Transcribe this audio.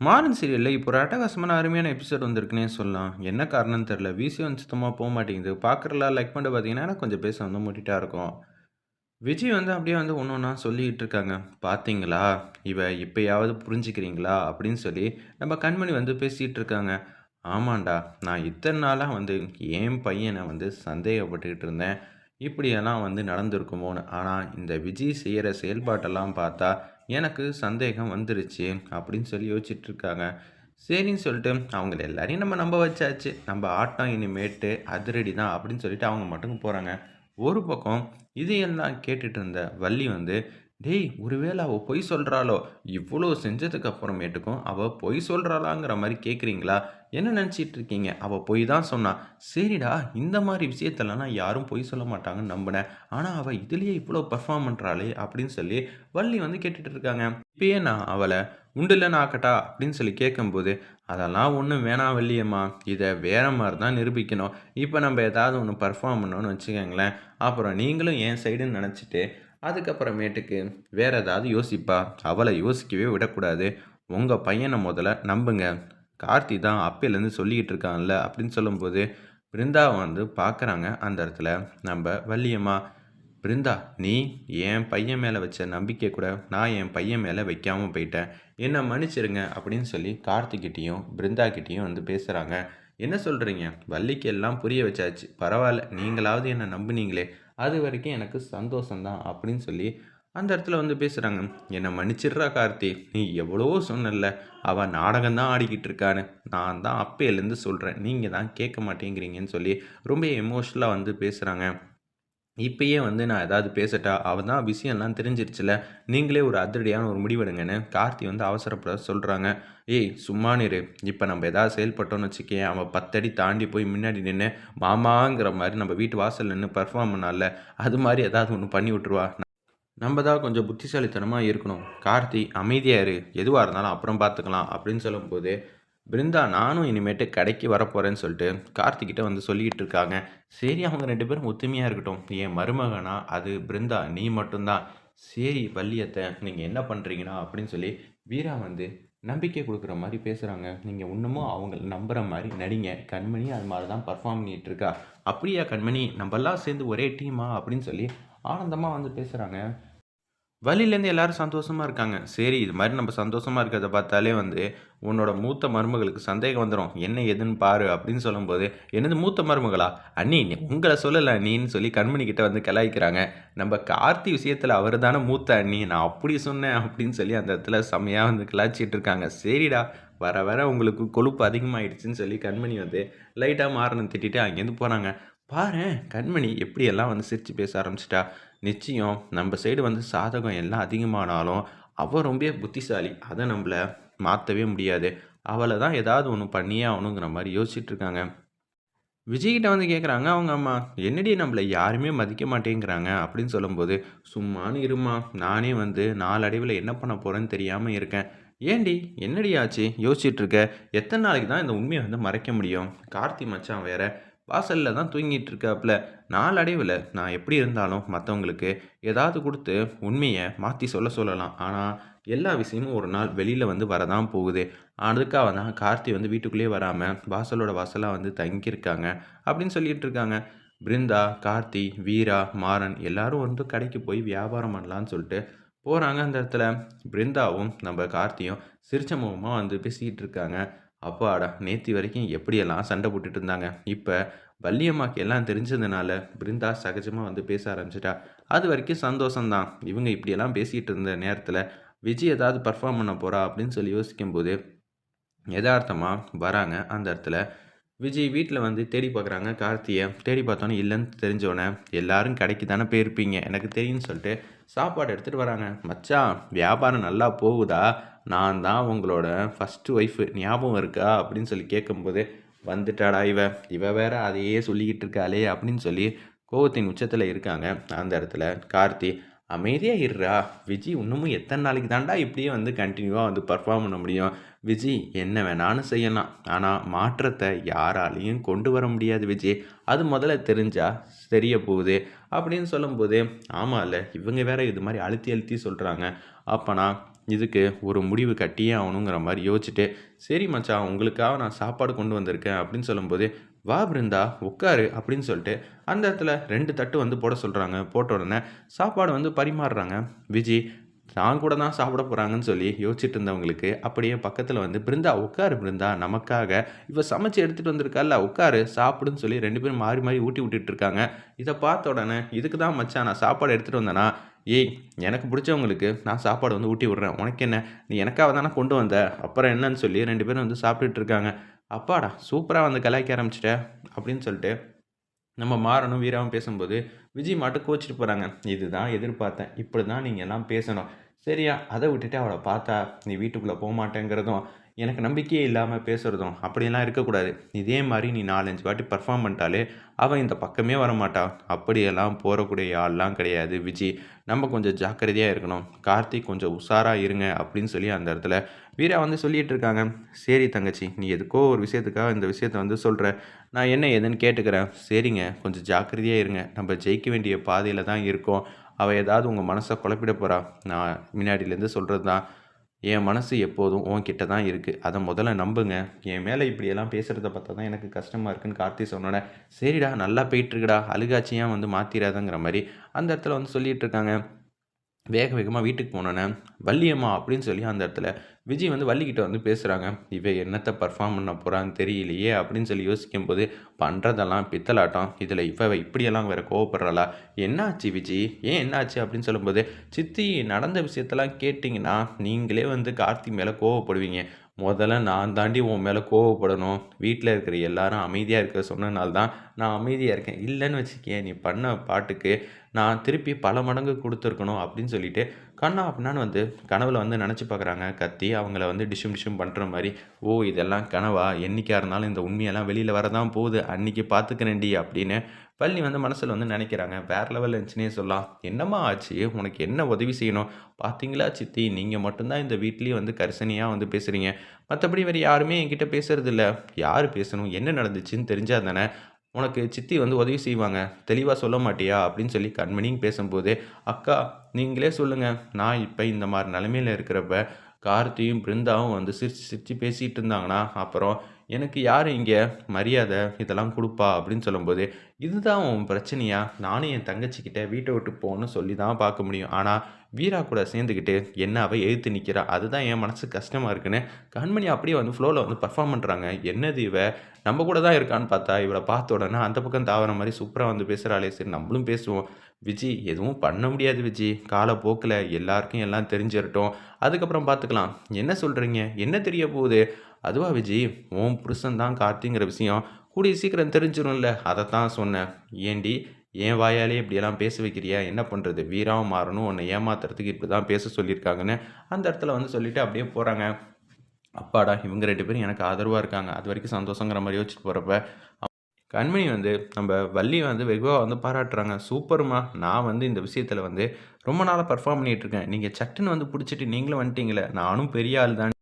மாறன் சீரியலில் இப்போ ஒரு அட்டகாசமான அருமையான எபிசோட் வந்திருக்குன்னே சொல்லலாம். என்ன காரணம்னு தெரில விசி வந்து சுத்தமாக போக மாட்டேங்குது. பார்க்குறலாம் லைக் பண்ணிட்டு பார்த்தீங்கன்னா கொஞ்சம் பேச வந்து மூட்டிகிட்டா இருக்கும். விஜய் வந்து அப்படியே வந்து ஒன்று ஒன்றா சொல்லிக்கிட்டு இருக்காங்க. பார்த்தீங்களா இவ இப்போயாவது புரிஞ்சுக்கிறீங்களா? அப்படின்னு சொல்லி நம்ம கண்மணி வந்து பேசிகிட்டு இருக்காங்க. ஆமாண்டா நான் இத்தனை நாளாக வந்து என் பையனை வந்து சந்தேகப்பட்டுக்கிட்டு இருந்தேன். இப்படியெல்லாம் வந்து நடந்திருக்குமோன்னு. ஆனால் இந்த விஜய் செய்கிற செயல்பாட்டெல்லாம் பார்த்தா எனக்கு சந்தேகம் வந்துருச்சு அப்படின்னு சொல்லி யோசிச்சுட்டு இருக்காங்க சரின்னு சொல்லிட்டு அவங்கள எல்லாரையும் நம்ம நம்ப வச்சாச்சு. நம்ம ஆட்டம் இனிமேட்டு அதிரடி தான் அப்படின்னு சொல்லிட்டு அவங்க மட்டும் போகிறாங்க ஒரு பக்கம் இதையெல்லாம் கேட்டுட்டு இருந்த வள்ளி வந்து டேய் ஒருவேளை அவள் பொய் சொல்கிறாளோ இவ்வளோ செஞ்சதுக்கு அப்புறமேட்டுக்கும் அவள் பொய் சொல்கிறாளாங்கிற மாதிரி கேட்குறீங்களா என்ன நினச்சிட்டு இருக்கீங்க? அவள் பொய் தான் சொன்னான் சரிடா இந்த மாதிரி விஷயத்தெல்லாம் யாரும் பொய் சொல்ல மாட்டாங்கன்னு நம்பினேன். ஆனால் அவள் இதுலேயே இவ்வளோ பர்ஃபார்ம் பண்ணுறாளே அப்படின்னு சொல்லி வள்ளி வந்து கேட்டுட்டு இருக்காங்க. இப்பயே நான் அவளை உண்டுல ஆக்கட்டா? அப்படின்னு சொல்லி கேட்கும்போது அதெல்லாம் ஒன்றும் வேணாம் வெள்ளியம்மா. இதை வேற மாதிரி தான் நிரூபிக்கணும். இப்போ நம்ம ஏதாவது ஒன்று பர்ஃபார்ம் பண்ணோன்னு வச்சுக்கோங்களேன். அப்புறம் நீங்களும் என் சைடுன்னு நினச்சிட்டு அதுக்கப்புறமேட்டுக்கு வேறு ஏதாவது யோசிப்பா? அவளை யோசிக்கவே விடக்கூடாது. உங்கள் பையனை முதல்ல நம்புங்க. கார்த்தி தான் அப்பையிலேருந்து சொல்லிக்கிட்டு இருக்கான்ல அப்படின்னு சொல்லும்போது பிருந்தாவை வந்து பார்க்குறாங்க அந்த இடத்துல. நம்ம வள்ளியம்மா பிருந்தா நீ என் பையன் மேலே வச்ச நம்பிக்கை கூட நான் என் பையன் மேலே வைக்காமல் போயிட்டேன். என்னை மன்னிச்சிருங்க அப்படின்னு சொல்லி கார்த்திக்கிட்டேயும் பிருந்தாக்கிட்டேயும் வந்து பேசுகிறாங்க என்ன சொல்கிறீங்க வள்ளிக்கு எல்லாம் புரிய வச்சாச்சு. பரவாயில்ல நீங்களாவது என்னை நம்புனீங்களே. அது வரைக்கும் எனக்கு சந்தோஷம்தான் அப்படின்னு சொல்லி அந்த இடத்துல வந்து பேசுகிறாங்க என்னை மன்னிச்சிடுறா கார்த்தி. நீ எவ்வளவோ சொன்னல அவள் நாடகம் தான் ஆடிக்கிட்டு இருக்கான்னு. நான் தான் அப்பையிலேருந்து சொல்கிறேன் நீங்கள் தான் கேட்க மாட்டேங்கிறீங்கன்னு சொல்லி ரொம்ப எமோஷ்னலாக வந்து பேசுகிறாங்க இப்பயே வந்து நான் ஏதாவது பேசட்டா அவன் தான் விஷயம்லாம் தெரிஞ்சிருச்சுல. நீங்களே ஒரு அதிரடியான ஒரு முடிவெடுங்கன்னு கார்த்தி வந்து அவசரப்பட சொல்கிறாங்க ஏய் சும்மா நிறு இப்போ நம்ம எதாவது செயல்பட்டோன்னு வச்சுக்கேன் அவன் பத்தடி தாண்டி போய் முன்னாடி நின்று மாமாங்கிற மாதிரி நம்ம வீட்டு வாசல் நின்று பர்ஃபார்ம் பண்ணால அது மாதிரி ஏதாவது ஒன்று பண்ணி விட்ருவா நம்ம தான் கொஞ்சம் புத்திசாலித்தனமாக இருக்கணும். கார்த்தி அமைதியாக இரு. எதுவாக இருந்தாலும் அப்புறம் பார்த்துக்கலாம் அப்படின்னு சொல்லும்போது பிருந்தா நானும் இனிமேட்டு கடைக்கு வரப்போகிறேன்னு சொல்லிட்டு கார்த்திகிட்ட வந்து சொல்லிக்கிட்டு இருக்காங்க. சரி அவங்க ரெண்டு பேரும் ஒத்துமையாக இருக்கட்டும். என் மருமகனா? அது பிருந்தா நீ மட்டும்தான். சரி வள்ளியத்தை நீங்கள் என்ன பண்ணுறீங்கன்னா அப்படின்னு சொல்லி வீரா வந்து நம்பிக்கை கொடுக்குற மாதிரி பேசுகிறாங்க நீங்கள் இன்னமும் அவங்க நம்புகிற மாதிரி நடிங்க. கண்மணி அது மாதிரி தான் பர்ஃபார்ம் பண்ணிகிட்டு இருக்கா? அப்படியா கண்மணி? நம்மெல்லாம் சேர்ந்து ஒரே டீமா அப்படின்னு சொல்லி ஆனந்தமாக வந்து பேசுகிறாங்க வழியிலேருந்து எல்லாரும் சந்தோஷமாக இருக்காங்க. சரி இது மாதிரி நம்ம சந்தோஷமாக இருக்கிறத பார்த்தாலே வந்து உன்னோட மூத்த மருமகளுக்கு சந்தேகம் வந்துடும் என்ன எதுன்னு பாரு அப்படின்னு சொல்லும்போது என்னது மூத்த மருமகளா? அண்ணி உங்களை சொல்லலை அண்ணின்னு சொல்லி கண்மணி கிட்ட வந்து கலாய்க்கிறாங்க நம்ம கார்த்தி விஷயத்தில் அவர் தானே மூத்த அண்ணி. நான் அப்படி சொன்னேன் அப்படின்னு சொல்லி அந்த இடத்துல செம்மையாக வந்து கலாய்ச்சிட்டு இருக்காங்க. சரிடா வர வர உங்களுக்கு கொழுப்பு அதிகமாகிடுச்சின்னு சொல்லி கண்மணி வந்து லைட்டாக மாறணும் திட்டிட்டு அங்கேருந்து போகிறாங்க பாரு கண்மணி எப்படியெல்லாம் வந்து சிரித்து பேச ஆரம்பிச்சிட்டா? நிச்சயம் நம்ம சைடு வந்து சாதகம் எல்லாம் அதிகமானாலும் அவள் ரொம்ப புத்திசாலி. அதை நம்மளை மாற்றவே முடியாது. அவளை தான் ஏதாவது ஒன்று பண்ணியே ஆகணுங்கிற மாதிரி யோசிச்சுட்ருக்காங்க விஜய்கிட்ட வந்து கேட்குறாங்க அவங்க அம்மா என்னடி நம்மளை யாருமே மதிக்க மாட்டேங்கிறாங்க? அப்படின்னு சொல்லும்போது சும்மானு இருமா நானே வந்து நாளடைவில் என்ன பண்ண போகிறேன்னு தெரியாமல் இருக்கேன். ஏண்டி என்னடி ஆச்சு? யோசிச்சுட்ருக்க எத்தனை நாளைக்கு தான் இந்த உண்மையை வந்து மறைக்க முடியும்? கார்த்தி மச்சான் வேற வாசலில் தான் தூங்கிட்டு இருக்காப்புல நாளடைவில் நான் எப்படி இருந்தாலும் மற்றவங்களுக்கு ஏதாவது கொடுத்து உண்மையை மாற்றி சொல்ல சொல்லலாம். ஆனால் எல்லா விஷயமும் ஒரு நாள் வெளியில் வந்து வரதான் போகுது. அதுக்காக தான் கார்த்தி வந்து வீட்டுக்குள்ளேயே வராமல் வாசலோட வாசலாக வந்து தங்கியிருக்காங்க அப்படின்னு சொல்லிட்டு இருக்காங்க பிருந்தா கார்த்தி வீரா மாறன் எல்லாரும் வந்து கடைக்கு போய் வியாபாரம் பண்ணலான்னு சொல்லிட்டு போகிறாங்க அந்த இடத்துல. பிருந்தாவும் நம்ம கார்த்தியும் சிரிச்ச முகமாக வந்து பேசிக்கிட்டு இருக்காங்க அப்பாடா நேற்று வரைக்கும் எப்படியெல்லாம் சண்டை போட்டுட்டு இருந்தாங்க? இப்போ வள்ளியம்மாக்கு எல்லாம் தெரிஞ்சதுனால பிருந்தா சகஜமாக வந்து பேச ஆரம்பிச்சிட்டா. அது வரைக்கும் சந்தோஷம்தான். இவங்க இப்படியெல்லாம் பேசிகிட்டு இருந்த நேரத்தில் விஜய் ஏதாவது பர்ஃபார்ம் பண்ண போகிறா அப்படின்னு சொல்லி யோசிக்கும்போது யதார்த்தமாக வராங்க அந்த இடத்துல. விஜய் வீட்டில் வந்து தேடி பார்க்குறாங்க கார்த்தியை. தேடி பார்த்தோன்னே இல்லைன்னு தெரிஞ்சோடனே எல்லாரும் கடைக்கு தானே போயிருப்பீங்க எனக்கு தெரியும்னு சொல்லிட்டு சாப்பாடு எடுத்துகிட்டு வராங்க மச்சான் வியாபாரம் நல்லா போகுதா? நான் தான் உங்களோட ஃபஸ்ட்டு ஒய்ஃபு ஞாபகம் இருக்கா? அப்படின்னு சொல்லி கேட்கும்போது வந்துட்டாடா இவ. இவ வேற அதையே சொல்லிக்கிட்டு இருக்காளே அப்படின்னு சொல்லி கோவத்தின் உச்சத்தில் இருக்காங்க. அந்த இடத்துல கார்த்தி அமைதியாக இருறா விஜி இன்னமும் எத்தனை நாளைக்கு தாண்டா இப்படியே வந்து கண்டினியூவாக வந்து பர்ஃபார்ம் பண்ண முடியும்? விஜி என்ன வேணாலும் செய்யலாம். ஆனால் மாற்றத்தை யாராலையும் கொண்டு வர முடியாது விஜய் அது முதல்ல தெரிஞ்சால் தெரிய போகுது. அப்படின்னு சொல்லும்போது ஆமாம் இல்லை இவங்க வேற இது மாதிரி அழுத்தி அழுத்தி சொல்கிறாங்க அப்போனா இதுக்கு ஒரு முடிவு கட்டியே ஆகணுங்கிற மாதிரி யோசிச்சுட்டு சரி மச்சான் உங்களுக்காக நான் சாப்பாடு கொண்டு வந்திருக்கேன் அப்படின்னு சொல்லும்போது வா பிருந்தா உட்காரு அப்படின்னு சொல்லிட்டு அந்த இடத்துல ரெண்டு தட்டு வந்து போட சொல்கிறாங்க போட்ட உடனே சாப்பாடு வந்து பரிமாறுறாங்க. விஜி நான் கூட தான் சாப்பிட போகிறாங்கன்னு சொல்லி யோசிச்சுட்டு இருந்தவங்களுக்கு அப்படியே பக்கத்தில் வந்து பிருந்தா உட்காரு பிருந்தா நமக்காக இப்போ சமைச்சு எடுத்துகிட்டு வந்திருக்கால உட்காரு சாப்பிடுன்னு சொல்லி ரெண்டு பேரும் மாறி மாறி ஊட்டி விட்டுட்டு இருக்காங்க. இதை பார்த்த உடனே இதுக்கு தான் மச்சான் நான் சாப்பாடு எடுத்துகிட்டு வந்தேன்னா ஏய் எனக்கு பிடிச்சவங்களுக்கு நான் சாப்பாடு வந்து ஊட்டி விட்றேன். உனக்கு என்ன? நீ எனக்காக தானே கொண்டு வந்த? அப்புறம் என்னன்னு சொல்லி ரெண்டு பேரும் வந்து சாப்பிட்டுட்டு இருக்காங்க. அப்பாடா சூப்பராக வந்து கலாய்க்க ஆரம்பிச்சிட்ட அப்படின்னு சொல்லிட்டு நம்ம மாறணும் வீராவும் பேசும்போது விஜய் மட்டும் கோச்சிட்டு போகிறாங்க இதுதான் எதிர்பார்த்தேன். இப்படி தான் நீங்கள் எல்லாம் பேசணும். சரியா அதை விட்டுட்டு அவளை பார்த்தா நீ வீட்டுக்குள்ளே போக மாட்டேங்கிறதும் எனக்கு நம்பிக்கையே இல்லாமல் பேசுகிறதும் அப்படியெல்லாம் இருக்கக்கூடாது. இதே மாதிரி நீ நாலஞ்சு வாட்டி பர்ஃபார்ம் பண்ணிட்டாலே அவன் இந்த பக்கமே வரமாட்டான் அப்படியெல்லாம் போகக்கூடிய ஆள்லாம் கிடையாது. விஜி நம்ம கொஞ்சம் ஜாக்கிரதையாக இருக்கணும். கார்த்திக் கொஞ்சம் உஷாராக இருங்க அப்படின்னு சொல்லி அந்த இடத்துல வீரா வந்து சொல்லிகிட்டு இருக்காங்க. சரி தங்கச்சி நீ எதுக்கோ ஒரு விஷயத்துக்காக இந்த விஷயத்த வந்து சொல்கிற நான் என்ன ஏதுன்னு கேட்டுக்கிறேன். சரிங்க கொஞ்சம் ஜாக்கிரதையாக இருங்க. நம்ம ஜெயிக்க வேண்டிய பாதையில் தான் இருக்கோம். அவள் ஏதாவது உங்கள் மனசை குழப்பிட போகிறா நான் முன்னாடியிலேருந்து சொல்கிறது தான் என் மனசு எப்போதும் உன்கிட்ட தான் இருக்குது அதை முதல்ல நம்புங்க. என் மேலே இப்படியெல்லாம் பேசுகிறத பார்த்தா தான் எனக்கு கஷ்டமாக இருக்குன்னு கார்த்தி சொன்னோன்னே சரிடா நல்லா போயிட்டுருக்குடா. அழுகாச்சியாக வந்து மாற்றிடாதங்கிற மாதிரி. அந்த இடத்துல வந்து சொல்லிகிட்டு இருக்காங்க வேக வேகமாக வீட்டுக்கு போனோன்னே வள்ளியம்மா அப்படின்னு சொல்லி அந்த இடத்துல விஜய் வந்து வள்ளிக்கிட்ட வந்து பேசுகிறாங்க இவ என்னத்தை பர்ஃபார்ம் பண்ண போகிறான்னு தெரியலையே அப்படின்னு சொல்லி யோசிக்கும் போது பண்ணுறதெல்லாம் பித்தலாட்டம். இதில் இவ இப்படியெல்லாம் வேறு கோவப்படுறாளா? என்னாச்சு விஜய்? ஏன் என்னாச்சு அப்படின்னு சொல்லும்போது சித்தி நடந்த விஷயத்தெல்லாம் கேட்டிங்கன்னா நீங்களே வந்து கார்த்தி மேலே கோவப்படுவீங்க. முதல்ல நான் தாண்டி உன் மேலே கோவப்படணும். வீட்டில் இருக்கிற எல்லாரும் அமைதியாக இருக்க சொன்னனால தான் நான் அமைதியாக இருக்கேன். இல்லைன்னு வச்சுக்கேன் நீ பண்ண பாட்டுக்கு நான் திருப்பி பல மடங்கு கொடுத்துருக்கணும் அப்படின்னு சொல்லிட்டு கண்ணா அப்படின்னான்னு வந்து கனவில் வந்து நினச்சி பார்க்குறாங்க கத்தி அவங்கள வந்து டிஷும் டிஷும் பண்ணுற மாதிரி ஓ இதெல்லாம் கனவா? என்றைக்காக இருந்தாலும் இந்த உண்மையெல்லாம் வெளியில் வரதான் போகுது. அன்றைக்கி பார்த்துக்கிறேன்டி அப்படின்னு பள்ளி வந்து மனசில் வந்து நினைக்கிறாங்க. வேறு லெவலில் இருந்துச்சுன்னே சொல்லலாம். என்னம்மா ஆச்சு? உனக்கு என்ன உதவி செய்யணும்? பார்த்தீங்களா சித்தி? நீங்கள் மட்டும்தான் இந்த வீட்லேயே வந்து கரிசனையாக வந்து பேசுகிறீங்க மற்றபடி வேறு யாருமே என்கிட்ட பேசுறது இல்லை. யார் பேசணும்? என்ன நடந்துச்சுன்னு தெரிஞ்சால் தானே உனக்கு சித்தி வந்து உதவி செய்வாங்க. தெளிவாக சொல்ல மாட்டியா? அப்படின்னு சொல்லி கண்மணியும் பேசும்போது அக்கா நீங்களே சொல்லுங்கள் நான் இப்போ இந்த மாதிரி நிலமையில் இருக்கிறப்ப கார்த்தியும் பிருந்தாவும் வந்து சிரிச்சு சிரித்து பேசிகிட்டு இருந்தாங்கன்னா அப்புறம் எனக்கு யார் இங்கே மரியாதை இதெல்லாம் கொடுப்பா அப்படின்னு சொல்லும்போது இதுதான் உன் பிரச்சனையா? நானும் என் தங்கச்சிக்கிட்ட வீட்டை விட்டு போகணும்னு சொல்லி தான் பார்க்க முடியும். ஆனால் வீரா கூட சேர்ந்துக்கிட்டு என்ன அவள் எழுத்து நிற்கிறா அதுதான் என் மனசு கஷ்டமாக இருக்குன்னு கண்மணி அப்படியே வந்து ஃப்ளோவில் வந்து பர்ஃபார்ம் பண்ணுறாங்க என்னது இவ? நம்ம கூட தான் இருக்கான்னு பார்த்தா இவளை பார்த்த உடனே அந்த பக்கம் தாவர மாதிரி சூப்பராக வந்து பேசுகிறாளே சரி நம்மளும் பேசுவோம். விஜி எதுவும் பண்ண முடியாது விஜி. காலப்போக்கில் எல்லாருக்கும் எல்லாம் தெரிஞ்சிடட்டும் அதுக்கப்புறம் பார்த்துக்கலாம் என்ன சொல்கிறீங்க என்ன தெரிய போகுது? அதுவா விஜி உன் புருஷன் தான் கார்த்திங்கிற விஷயம். கூடிய சீக்கிரம் தெரிஞ்சிடும்ல அதை தான் சொன்னேன். ஏண்டி என் வாயாலே இப்படியெல்லாம் பேச வைக்கிறியா? என்ன பண்ணுறது வீராவும் மாறணும் உன்னை ஏமாத்துறதுக்கு இப்படி தான் பேச சொல்லியிருக்காங்கன்னு அந்த இடத்துல வந்து சொல்லிவிட்டு அப்படியே போகிறாங்க அப்பாடா இவங்க ரெண்டு பேரும் எனக்கு ஆதரவாக இருக்காங்க. அது வரைக்கும் சந்தோஷங்கிற மாதிரி யோசிச்சுட்டு போகிறப்ப கண்மணி வந்து நம்ம வள்ளியை வந்து வெகுவாக வந்து பாராட்டுறாங்க. சூப்பர்மா நான் வந்து இந்த விஷயத்தில் வந்து ரொம்ப நாளாக பர்ஃபார்ம் பண்ணிகிட்ருக்கேன் நீங்கள் சட்டுன்னு வந்து பிடிச்சிட்டு நீங்களும் வந்துட்டீங்களே. நானும் பெரிய ஆள் தான்